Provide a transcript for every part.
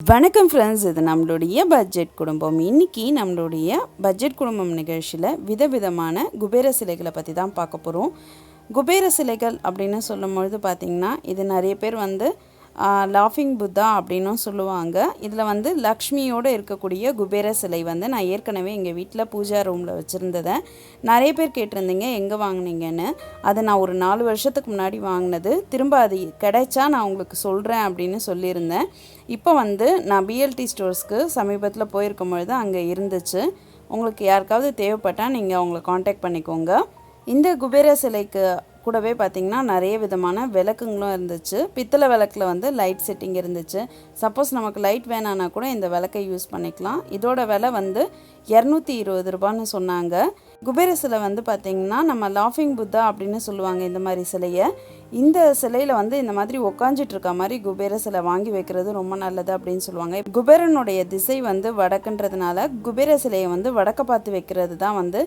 வணக்கம் ஃப்ரெண்ட்ஸ் இது நம்மளுடைய பட்ஜெட் குடும்பம். இன்னைக்கு நம்மளுடைய பட்ஜெட் குடும்பம் நிகழ்ச்சியில் விதவிதமான குபேர சிலைகளை பற்றி தான் பார்க்க போகிறோம் குபேர சிலைகள் அப்படின்னு சொல்லும்பொழுது பார்த்திங்கன்னா இது நிறைய பேர் வந்து லாஃபிங் புத்தா அப்படின்னும் சொல்லுவாங்க. இதில் வந்து லக்ஷ்மியோடு இருக்கக்கூடிய குபேர சிலை வந்து நான் ஏற்கனவே எங்கள் வீட்டில் பூஜா ரூமில் வச்சுருந்ததை நிறைய பேர் கேட்டிருந்தீங்க எங்கே வாங்குனீங்கன்னு. அது நான் ஒரு நாலு வருஷத்துக்கு முன்னாடி வாங்கினது. திரும்ப அது கிடைச்சா நான் உங்களுக்கு சொல்கிறேன் அப்படின்னு சொல்லியிருந்தேன். இப்போ வந்து நான் பிஎல்டி ஸ்டோர்ஸ்க்கு சமீபத்தில் போயிருக்கும் பொழுது அங்கே இருந்துச்சு. உங்களுக்கு யாருக்காவது தேவைப்பட்டால் நீங்கள் அவங்கள காண்டாக்ட் பண்ணிக்கோங்க. இந்த குபேர சிலைக்கு கூடவே பார்த்திங்கன்னா நிறைய விதமான விளக்குங்களும் இருந்துச்சு. பித்தளை விளக்கில் வந்து லைட் செட்டிங் இருந்துச்சு. சப்போஸ் நமக்கு லைட் வேணான்னா கூட இந்த விளக்கை யூஸ் பண்ணிக்கலாம். இதோட விலை வந்து இரநூத்தி இருபது ரூபான்னு சொன்னாங்க. குபேர சிலை வந்து பார்த்திங்கன்னா நம்ம லாஃபிங் புத்தா அப்படின்னு சொல்லுவாங்க இந்த மாதிரி சிலையை. இந்த சிலையில் வந்து இந்த மாதிரி உக்காஞ்சிட்டு இருக்க மாதிரி குபேர சிலை வாங்கி வைக்கிறது ரொம்ப நல்லது அப்படின்னு சொல்லுவாங்க. குபேரனுடைய திசை வந்து வடக்குன்றதுனால குபேர சிலையை வந்து வடக்க பார்த்து வைக்கிறது தான் வந்து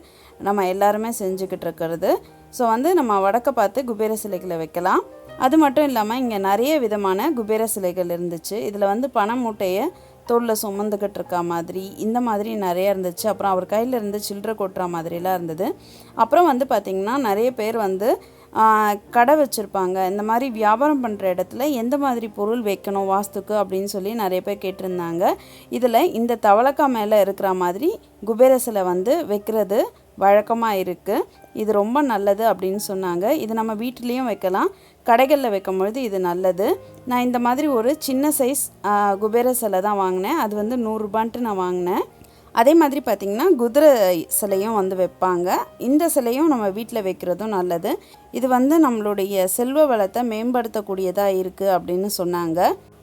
நம்ம எல்லாருமே செஞ்சுக்கிட்டு இருக்கிறது. ஸோ வந்து நம்ம வடக்க பார்த்து குபேர சிலைகளை வைக்கலாம். அது மட்டும் இல்லாமல் இங்கே நிறைய விதமான குபேர சிலைகள் இருந்துச்சு. இதில் வந்து பண மூட்டையை தோளில் சுமந்துக்கிட்டு இருக்க மாதிரி இந்த மாதிரி நிறைய இருந்துச்சு. அப்புறம் அவர் கையில் இருந்து சில்லற கொட்டுற மாதிரிலாம் இருந்தது. அப்புறம் வந்து பார்த்திங்கன்னா நிறைய பேர் வந்து கடை வச்சுருப்பாங்க. இந்த மாதிரி வியாபாரம் பண்ணுற இடத்துல எந்த மாதிரி பொருள் வைக்கணும் வாஸ்துக்கு அப்படின்னு சொல்லி நிறைய பேர் கேட்டிருந்தாங்க. இதில் இந்த தவளக்கா மேலே இருக்கிற மாதிரி குபேர சிலை வந்து வைக்கிறது வழக்கமாக இருக்குது இது ரொம்ப நல்லது அப்படின்னு சொன்னாங்க. இது நம்ம வீட்லேயும் வைக்கலாம். கடைகளில் வைக்கும் பொழுது இது நல்லது. நான் இந்த மாதிரி ஒரு சின்ன சைஸ் குபேர சிலை தான் வாங்கினேன். அது வந்து நூறுரூபான்ட்டு நான் வாங்கினேன். அதே மாதிரி பார்த்திங்கன்னா குதிரை சிலையும் வந்து வைப்பாங்க. இந்த சிலையும் நம்ம வீட்டில் வைக்கிறதும் நல்லது. இது வந்து நம்மளுடைய செல்வ வளத்தை மேம்படுத்தக்கூடியதாக இருக்குது அப்படின்னு சொன்னாங்க.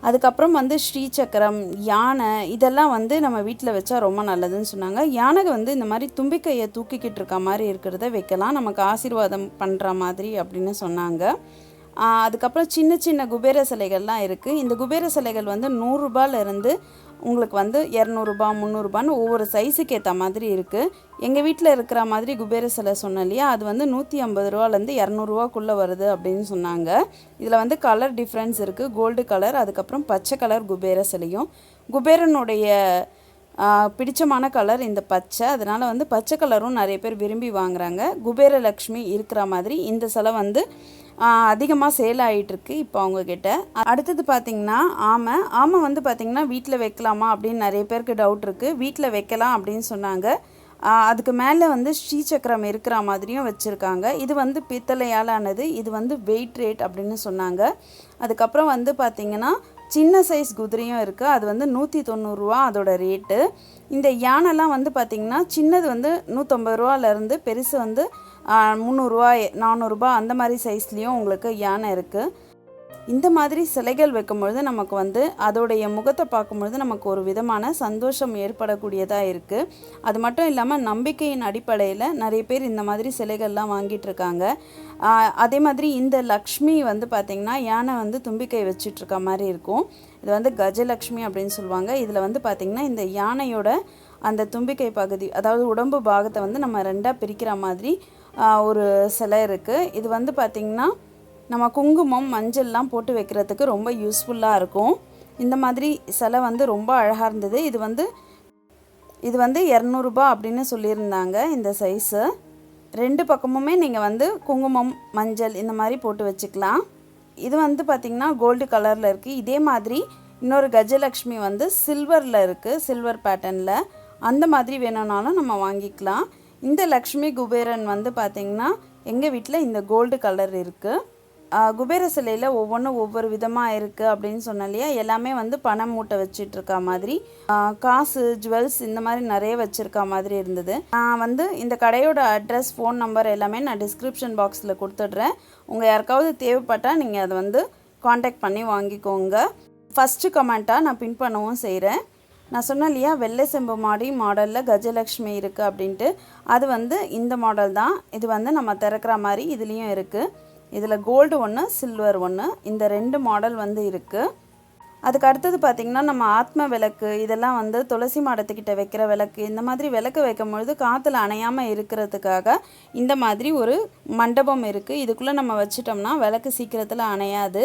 அதுக்கப்புறம் வந்து ஸ்ரீசக்கரம் யானை இதெல்லாம் வந்து நம்ம வீட்டில் வச்சா ரொம்ப நல்லதுன்னு சொன்னாங்க. யானை வந்து இந்த மாதிரி தும்பிக்கையை தூக்கிக்கிட்டு இருக்க மாதிரி இருக்கிறத வைக்கலாம். நமக்கு ஆசீர்வாதம் பண்ணுற மாதிரி அப்படின்னு சொன்னாங்க. அதுக்கப்புறம் சின்ன சின்ன குபேர சிலைகள்லாம் இருக்குது இந்த குபேர சிலைகள் வந்து நூறுரூபாலேருந்து உங்களுக்கு வந்து இரநூறுபா முந்நூறுபான்னு ஒவ்வொரு சைஸுக்கு ஏற்ற மாதிரி இருக்குது எங்கள் வீட்டில் இருக்கிற மாதிரி குபேர சிலை சொன்னேன் இல்லையா? அது வந்து நூற்றி ஐம்பது ரூபாலேருந்து இரநூறுவாக்குள்ளே வருது அப்படின்னு சொன்னாங்க. இதில் வந்து கலர் டிஃப்ரென்ஸ் இருக்குது கோல்டு கலர் அதுக்கப்புறம் பச்சை கலர் குபேர சிலையும். குபேரனுடைய பிடிச்சமான கலர் இந்த பச்சை. அதனால் வந்து பச்சை கலரும் நிறைய பேர் விரும்பி வாங்குறாங்க. குபேரலக்ஷ்மி இருக்கிற மாதிரி இந்த சிலை வந்து அதிகமாக சேல் ஆகிட்டுருக்கு இப்போ அவங்கக்கிட்ட அடுத்தது பார்த்திங்கன்னா ஆமை. ஆமை வந்து பார்த்திங்கன்னா வீட்டில் வைக்கலாமா அப்படின்னு நிறைய பேருக்கு டவுட் இருக்குது வீட்டில் வைக்கலாம் அப்படின்னு சொன்னாங்க. அதுக்கு மேலே வந்து ஸ்ரீசக்கரம் இருக்கிற மாதிரியும் வச்சுருக்காங்க. இது வந்து பித்தளையால் ஆனது இது வந்து வெயிட் ரேட் அப்படின்னு சொன்னாங்க. அதுக்கப்புறம் வந்து பார்த்திங்கன்னா சின்ன சைஸ் குதிரையும் இருக்குது அது வந்து நூற்றி தொண்ணூறுரூவா அதோட ரேட்டு. இந்த யானைலாம் வந்து பார்த்திங்கன்னா சின்னது வந்து நூற்றம்பது ரூபாலேருந்து பெருசு வந்து முந்நூறுரூவா நானூறுரூபா அந்த மாதிரி சைஸ்லேயும் உங்களுக்கு யானை இருக்குது இந்த மாதிரி சிலைகள் வைக்கும்பொழுது நமக்கு வந்து அதோடைய முகத்தை பார்க்கும்பொழுது நமக்கு ஒரு விதமான சந்தோஷம் ஏற்படக்கூடியதாக இருக்குது அது மட்டும் இல்லாமல் நம்பிக்கையின் அடிப்படையில் நிறைய பேர் இந்த மாதிரி சிலைகள்லாம் வாங்கிட்டு இருக்காங்க அதே மாதிரி இந்த லக்ஷ்மி வந்து பார்த்திங்கன்னா யானை வந்து தும்பிக்கை வச்சிட்ருக்க மாதிரி இருக்கும். இது வந்து கஜலக்ஷ்மி அப்படின்னு சொல்லுவாங்க. இதில் வந்து பார்த்திங்கன்னா இந்த யானையோட அந்த தும்பிக்கை பகுதி அதாவது உடம்பு பாகத்தை வந்து நம்ம ரெண்டாக பிரிக்கிற மாதிரி ஒரு சிலை இருக்குது இது வந்து பார்த்திங்கன்னா நம்ம குங்குமம் மஞ்சள்லாம் போட்டு வைக்கிறதுக்கு ரொம்ப யூஸ்ஃபுல்லாக இருக்கும். இந்த மாதிரி சிலை வந்து ரொம்ப அழகாக இருந்தது. இது வந்து இது வந்து இரநூறுபா அப்படின்னு சொல்லியிருந்தாங்க இந்த சைஸு ரெண்டு பக்கமுமே நீங்கள் வந்து குங்குமம் மஞ்சள் இந்த மாதிரி போட்டு வச்சுக்கலாம். இது வந்து பார்த்திங்கன்னா கோல்டு கலரில் இருக்குது இதே மாதிரி இன்னொரு கஜலக்ஷ்மி வந்து சில்வரில் இருக்குது சில்வர் பேட்டர்னில் அந்த மாதிரி வேணும்னாலும் நம்ம வாங்கிக்கலாம். இந்த லக்ஷ்மி குபேரன் வந்து பார்த்திங்கன்னா எங்கள் வீட்டில் இந்த கோல்டு கலர் இருக்குது குபேர சிலையில் ஒவ்வொன்றும் ஒவ்வொரு விதமாக இருக்குது அப்படின்னு சொன்னேன் இல்லையா? எல்லாமே வந்து பணம் மூட்டை வச்சிட்ருக்கா மாதிரி. காசு ஜுவல்ஸ் இந்த மாதிரி நிறைய வச்சுருக்கா மாதிரி இருந்தது. நான் வந்து இந்த கடையோட அட்ரஸ் ஃபோன் நம்பர் எல்லாமே நான் டிஸ்கிரிப்ஷன் பாக்ஸில் கொடுத்துட்றேன். உங்கள் யாருக்காவது தேவைப்பட்டால் நீங்கள் அதை வந்து காண்டாக்ட் பண்ணி வாங்கிக்கோங்க. ஃபஸ்ட்டு கமெண்ட்டாக நான் பின் பண்ணவும் செய்கிறேன் நான் சொன்னேன் இல்லையா வெள்ளை செம்பு மாடி மாடலில் கஜலக்ஷ்மி இருக்குது அப்படின்ட்டு. அது வந்து இந்த மாடல் தான். இது வந்து நம்ம திறக்கிற மாதிரி இதுலேயும் இருக்குது இதில் கோல்டு ஒன்று சில்வர் ஒன்று இந்த ரெண்டு மாடல் வந்து இருக்குது அதுக்கு அடுத்தது பார்த்திங்கன்னா நம்ம ஆத்ம விளக்கு இதெல்லாம் வந்து துளசி மாடத்துக்கிட்ட வைக்கிற விளக்கு இந்த மாதிரி விளக்கு வைக்கும் பொழுது காற்றுல அணையாமல் இருக்கிறதுக்காக இந்த மாதிரி ஒரு மண்டபம் இருக்குது இதுக்குள்ளே நம்ம வச்சிட்டோம்னா விளக்கு சீக்கிரத்தில் அணையாது.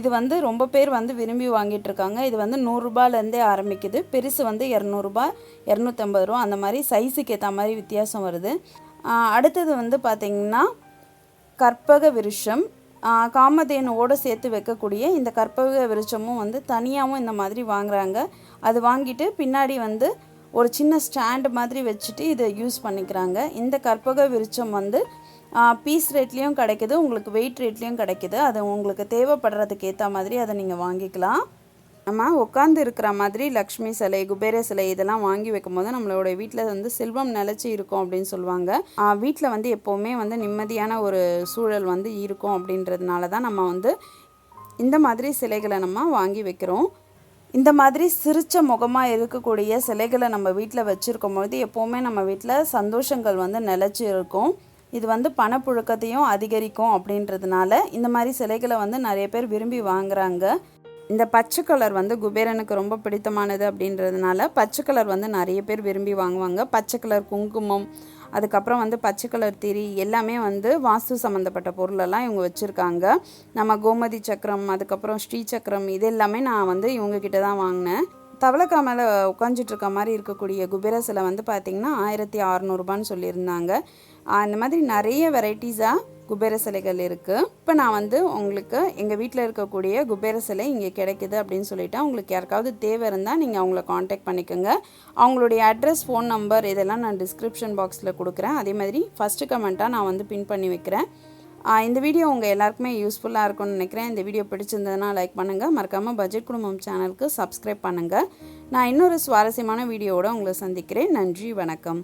இது வந்து ரொம்ப பேர் வந்து விரும்பி வாங்கிட்டு இருக்காங்க. இது வந்து நூறுரூபாலேருந்தே ஆரம்பிக்குது. பெருசு வந்து இரநூறுபா இரநூத்தம்பது ரூபா அந்த மாதிரி சைஸுக்கு ஏற்ற மாதிரி வித்தியாசம் வருது. அடுத்தது வந்து பார்த்திங்கன்னா கற்பக விருஷம் காமதேனோடு காமதேனுவோடு சேர்த்து வைக்கக்கூடிய இந்த கற்பக விருட்சமும் வந்து தனியாகவும் இந்த மாதிரி வாங்குறாங்க. அது வாங்கிட்டு பின்னாடி வந்து ஒரு சின்ன ஸ்டாண்டு மாதிரி வச்சுட்டு இதை யூஸ் பண்ணிக்கிறாங்க. இந்த கற்பக விருட்சம் வந்து பீஸ் ரேட்லேயும் கிடைக்கிது உங்களுக்கு வெயிட் ரேட்லேயும் கிடைக்குது. அது உங்களுக்கு தேவைப்படுறதுக்கு ஏற்ற மாதிரி அதை நீங்கள் வாங்கிக்கலாம். நம்ம உட்காந்து இருக்கிற மாதிரி லக்ஷ்மி சிலை குபேர சிலை இதெல்லாம் வாங்கி வைக்கும்போது நம்மளோட வீட்டில் வந்து செல்வம் நிலச்சி இருக்கும் அப்படின்னு சொல்லுவாங்க. வீட்டில் வந்து எப்போவுமே வந்து நிம்மதியான ஒரு சூழல் வந்து இருக்கும் அப்படின்றதுனால தான் நம்ம வந்து இந்த மாதிரி சிலைகளை நம்ம வாங்கி வைக்கிறோம். இந்த மாதிரி சிரித்த முகமாக இருக்கக்கூடிய சிலைகளை நம்ம வீட்டில் வச்சுருக்கும் பொழுது எப்போவுமே நம்ம வீட்டில் சந்தோஷங்கள் வந்து நிலச்சி இருக்கும். இது வந்து பணப்புழக்கத்தையும் அதிகரிக்கும் அப்படின்றதுனால இந்த மாதிரி சிலைகளை வந்து நிறைய பேர் விரும்பி வாங்குறாங்க. இந்த பச்சை கலர் வந்து குபேரனுக்கு ரொம்ப பிடித்தமானது அப்படின்றதுனால பச்சை கலர் வந்து நிறைய பேர் விரும்பி வாங்குவாங்க. பச்சை கலர் குங்குமம் அதுக்கப்புறம் வந்து பச்சை கலர் திரி எல்லாமே வந்து வாஸ்து சம்மந்தப்பட்ட பொருளெல்லாம் இவங்க வச்சுருக்காங்க. நம்ம கோமதி சக்கரம் அதுக்கப்புறம் ஸ்ரீ சக்கரம் இது எல்லாமே நான் வந்து இவங்கக்கிட்ட தான் வாங்கினேன். தவளக்கா மேலே உட்காந்துட்டு இருக்க மாதிரி இருக்கக்கூடிய குபேர சிலை வந்து பார்த்திங்கன்னா ஆயிரத்தி அறநூறுபான்னு சொல்லியிருந்தாங்க. அந்த இந்த மாதிரி நிறைய வெரைட்டிஸாக குபேர சிலைகள் இருக்குது இப்போ நான் வந்து உங்களுக்கு எங்கள் வீட்டில் இருக்கக்கூடிய குபேர சிலை இங்கே கிடைக்குது அப்படின்னு சொல்லிவிட்டு உங்களுக்கு யாருக்காவது தேவை இருந்தால் நீங்கள் அவங்கள காண்டாக்ட் பண்ணிக்கோங்க. அவங்களுடைய அட்ரஸ் ஃபோன் நம்பர் இதெல்லாம் நான் டிஸ்கிரிப்ஷன் பாக்ஸில் கொடுக்குறேன். அதே மாதிரி ஃபஸ்ட்டு கமெண்ட்டாக நான் வந்து பின் பண்ணி வைக்கிறேன். இந்த வீடியோ உங்கள் எல்லாருக்குமே யூஸ்ஃபுல்லாக இருக்கும்னு நினைக்கிறேன். இந்த வீடியோ பிடிச்சிருந்ததுன்னா லைக் பண்ணுங்கள் மறக்காமல் பட்ஜெட் குடும்பம் சேனலுக்கு சப்ஸ்கிரைப் பண்ணுங்கள் நான் இன்னொரு சுவாரஸ்யமான வீடியோவோட உங்களை சந்திக்கிறேன். நன்றி வணக்கம்.